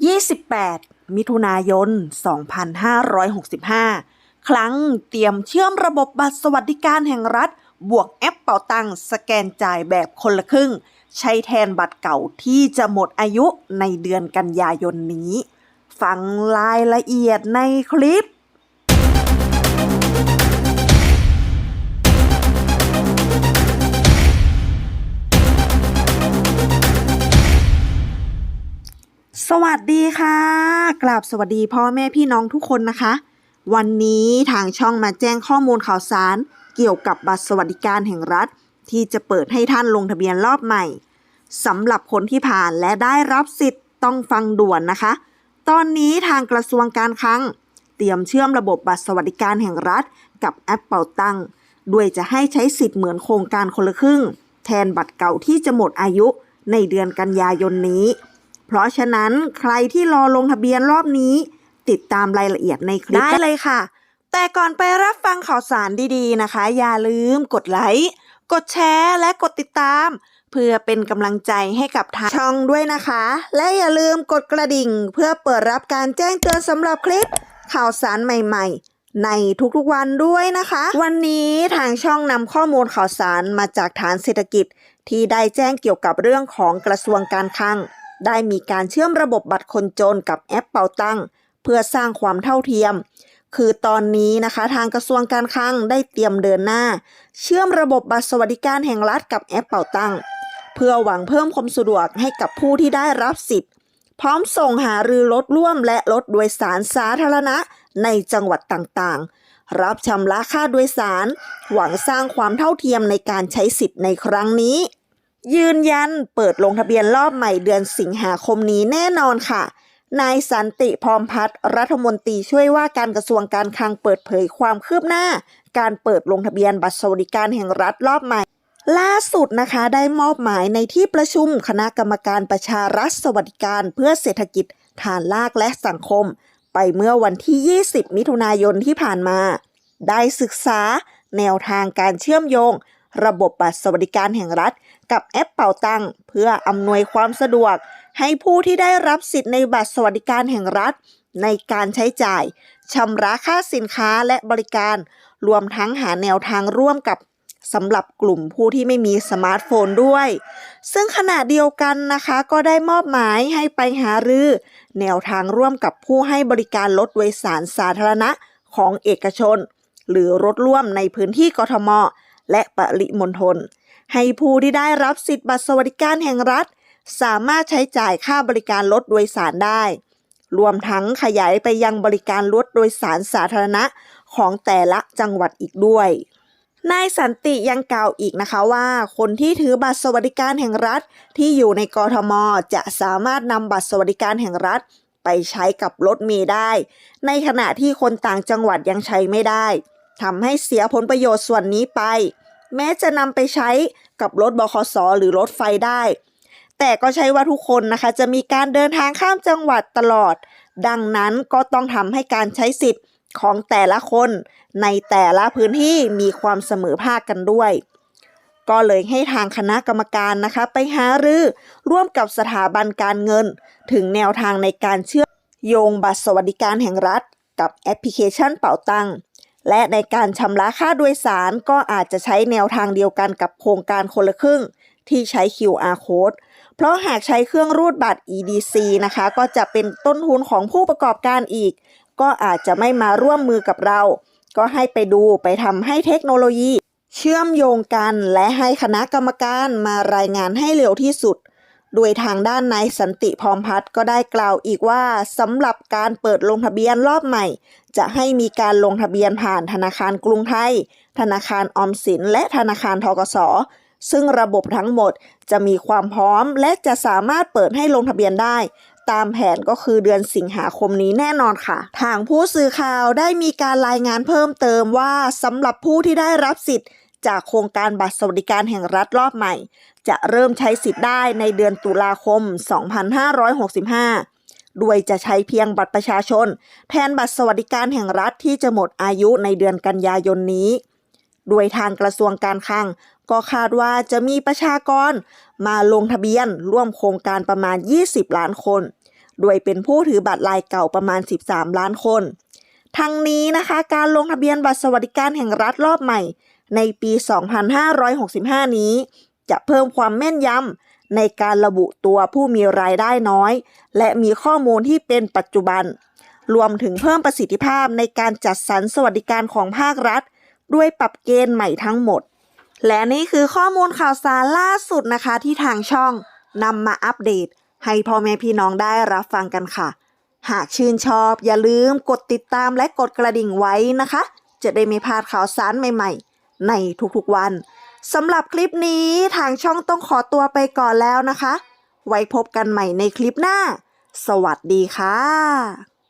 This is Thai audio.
28 มิถุนายน 2565 ครั้งเตรียมเชื่อมระบบบัตรสวัสดิการแห่งรัฐ บวกแอปเป่าตังสแกนจ่ายแบบคนละครึ่ง ใช้แทนบัตรเก่าที่จะหมดอายุในเดือนกันยายนนี้ ฟังรายละเอียดในคลิป สวัสดีค่ะกราบสวัสดีพ่อแม่พี่น้องทุกคนนะคะ วันนี้ทางช่องมาแจ้งข้อมูลข่าวสาร เกี่ยวกับบัตรสวัสดิการแห่งรัฐ ที่จะเปิดให้ท่านลงทะเบียนรอบใหม่สำหรับคนที่ผ่านและได้รับสิทธิ์ต้องฟังด่วนนะคะ ตอนนี้ทางกระทรวงการคลังเตรียมเชื่อมระบบบัตรสวัสดิการแห่งรัฐ กับแอปเป่าตังด้วยจะให้ใช้สิทธิ์เหมือนโครงการคนละครึ่ง แทนบัตรเก่าที่จะหมดอายุในเดือนกันยายนนี้ เพราะฉะนั้นใครที่รอลงทะเบียนรอบนี้ ติดตามรายละเอียดในคลิปได้เลยค่ะ แต่ก่อนไปรับฟังข่าวสารดีๆนะคะ อย่าลืมกดไลค์กดแชร์และกดติดตาม เพื่อเป็นกำลังใจให้กับทางช่องด้วยนะคะ และอย่าลืมกดกระดิ่ง เพื่อเปิดรับการแจ้งเตือนสำหรับคลิปข่าวสารใหม่ๆในทุกๆวันด้วยนะคะ วันนี้ทางช่องนำข้อมูลข่าวสารมาจากฐานเศรษฐกิจ ที่ได้แจ้งเกี่ยวกับเรื่องของกระทรวงการคลัง ได้มีการเชื่อมระบบบัตรคนจนกับแอปเป่าตังเพื่อสร้างความเท่าเทียม คือตอนนี้นะคะทางกระทรวงการคลังได้เตรียมเดินหน้า เชื่อมระบบบัตรสวัสดิการแห่งรัฐกับแอปเป่าตังเพื่อหวังเพิ่มความสะดวกให้กับผู้ที่ได้รับสิทธิ์ พร้อมส่งหารือรถร่วมและรถโดยสารสาธารณะในจังหวัดต่างๆ รับชำระค่าโดยสาร หวังสร้างความเท่าเทียมในการใช้สิทธิ์ในครั้งนี้ ยืนยันเปิดลงทะเบียนรอบใหม่เดือนสิงหาคมนี้แน่นอนค่ะ นายสันติพรมพัฒน์รัฐมนตรีช่วยว่าการกระทรวงการคลังเปิดเผยความคืบหน้า การเปิดลงทะเบียนบัตรสวัสดิการแห่งรัฐรอบใหม่ ล่าสุดนะคะได้มอบหมายในที่ประชุมคณะกรรมการประชารัฐสวัสดิการเพื่อเศรษฐกิจฐานลากและสังคม ไปเมื่อวันที่ 20 มิถุนายนที่ผ่านมา ได้ศึกษาแนวทางการเชื่อมโยง ระบบบัตรสวัสดิการแห่งรัฐ กับแอปเป่าตังเพื่ออำนวยความสะดวก ให้ผู้ที่ได้รับสิทธิ์ในบัตรสวัสดิการแห่งรัฐ ในการใช้จ่ายชำระค่าสินค้าและบริการ รวมทั้งหาแนวทางร่วมกับสำหรับกลุ่มผู้ที่ไม่มีสมาร์ทโฟนด้วย ซึ่งขณะเดียวกันนะคะก็ได้มอบหมายให้ไปหารือ แนวทางร่วมกับผู้ให้บริการรถโดยสารสาธารณะของเอกชน หรือรถร่วมในพื้นที่กทม และปริมณฑลให้ผู้ที่ได้รับสิทธิบัตรสวัสดิการแห่งรัฐ สามารถใช้จ่ายค่าบริการรถโดยสารได้ รวมทั้งขยายไปยังบริการรถโดยสารสาธารณะของแต่ละจังหวัดอีกด้วย นายสันติยังกล่าวอีกนะคะว่า คนที่ถือบัตรสวัสดิการแห่งรัฐที่อยู่ในกรทม จะสามารถนำบัตรสวัสดิการแห่งรัฐ ไปใช้กับรถเมล์ได้ ในขณะที่คนต่างจังหวัดยังใช้ไม่ได้ทำให้เสียผลประโยชน์ส่วนนี้ไป แม้จะนำไปใช้กับรถบขสหรือรถไฟได้ แต่ก็ใช้ว่าทุกคนนะคะ จะมีการเดินทางข้ามจังหวัดตลอด ดังนั้นก็ต้องทำให้การใช้สิทธิ์ของแต่ละคน ในแต่ละพื้นที่มีความเสมอภาคกันด้วย ก็เลยให้ทางคณะกรรมการนะคะ ไปหารือร่วมกับสถาบันการเงิน ถึงแนวทางในการเชื่อมโยงบัตรสวัสดิการแห่งรัฐ กับแอปพลิเคชันเป๋าตังค์ และในการชำระค่าโดยสารก็อาจจะใช้แนวทางเดียวกันกับโครงการคนละครึ่ง ที่ใช้ QR code เพราะหากใช้เครื่องรูดบัตร EDC นะคะ ก็จะเป็นต้นทุนของผู้ประกอบการอีก ก็อาจจะไม่มาร่วมมือกับเรา ก็ให้ไปดูไปทำให้เทคโนโลยี เชื่อมโยงกันและให้คณะกรรมการมารายงานให้เร็วที่สุด โดยทางด้านนายสันติพรมพัฒน์ก็ได้กล่าวอีกว่าสำหรับการเปิดลงทะเบียนรอบใหม่ จะให้มีการลงทะเบียนผ่านธนาคารกรุงไทย ธนาคารออมสิน และธนาคารทกสซึ่งระบบทั้งหมดจะมีความพร้อมและจะสามารถเปิดให้ลงทะเบียนได้ ตามแผนก็คือเดือนสิงหาคมนี้แน่นอนค่ะ ทางผู้สื่อข่าวได้มีการรายงานเพิ่มเติมว่าสำหรับผู้ที่ได้รับสิทธิ์ จากโครงการบัตรสวัสดิการแห่งรัฐรอบใหม่ จะเริ่มใช้สิทธิ์ได้ในเดือนตุลาคม 2565 โดยจะใช้เพียงบัตรประชาชน แทนบัตรสวัสดิการแห่งรัฐที่จะหมดอายุในเดือนกันยายนนี้ โดยทางกระทรวงการคลัง ก็คาดว่าจะมีประชากร มาลงทะเบียนร่วมโครงการประมาณ 20 ล้านคน โดยเป็นผู้ถือบัตรลายเก่าประมาณ 13 ล้านคนทั้งนี้นะคะ การลงทะเบียนบัตรสวัสดิการแห่งรัฐรอบใหม่ ในปี 2565 นี้ จะเพิ่มความแม่นยำในการระบุตัวผู้มีรายได้น้อย และมีข้อมูลที่เป็นปัจจุบัน รวมถึงเพิ่มประสิทธิภาพในการจัดสรรสวัสดิการของภาครัฐ ด้วยปรับเกณฑ์ใหม่ทั้งหมด และนี่คือข้อมูลข่าวสารล่าสุดนะคะที่ทางช่องนำมาอัปเดต ให้พ่อแม่พี่น้องได้รับฟังกันค่ะ หากชื่นชอบอย่าลืมกดติดตามและกดกระดิ่งไว้นะคะ จะได้ไม่พลาดข่าวสารใหม่ๆ ในทุกๆวันสำหรับคลิปนี้ทางช่องต้องขอตัวไปก่อนแล้วนะคะ ไว้พบกันใหม่ในคลิปหน้า สวัสดีค่ะ